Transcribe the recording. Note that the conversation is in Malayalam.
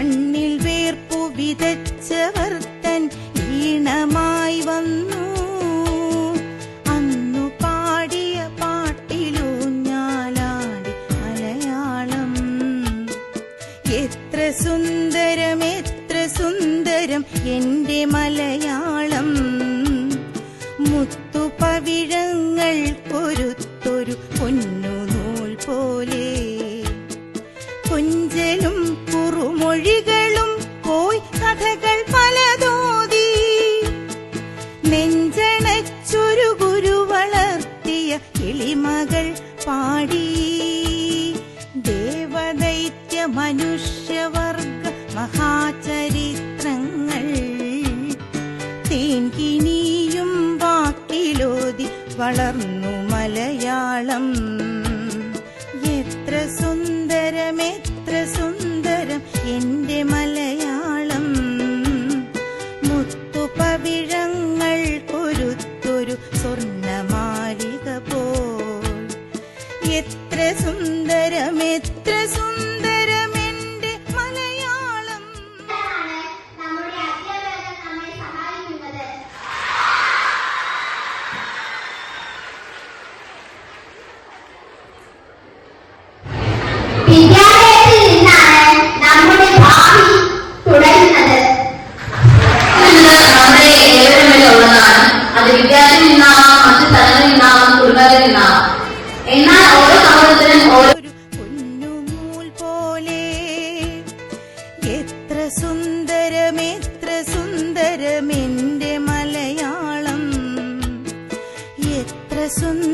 മണ്ണിൽ വേർപ്പു വിതച്ചവർ തൻ ഈണമായി വന്നു. അന്നു പാടിയ പാട്ടിലൂഞ്ഞാലാടി മലയാളം. എത്ര സുന്ദരം എത്ര സുന്ദരം എന്റെ മലയാളം. മുത്തുപവിഴങ്ങൾ പൊരുത്തൊരു പൊന്നു നൂൽ പോലെ. കൊഞ്ചലും കുറുമൊഴികളും പോയി കഥകൾ പലതോതി. നെഞ്ചണച്ചൊരു ഗുരു വളർത്തിയ കിളിമകൾ പാടി. ദേവദൈത്യ മനുഷ്യവർഗ മഹാചരിത്രങ്ങൾ തേൻകിനിയും വാക്കിലോതി വളർന്നു മലയാളം. സ്വർണമാലിക പോൽ എത്ര സുന്ദരം എത്ര സുന്ദരം എത്ര സുന്ദരം എത്ര സുന്ദരം എന്റെ മലയാളം. എത്ര സുന്ദരം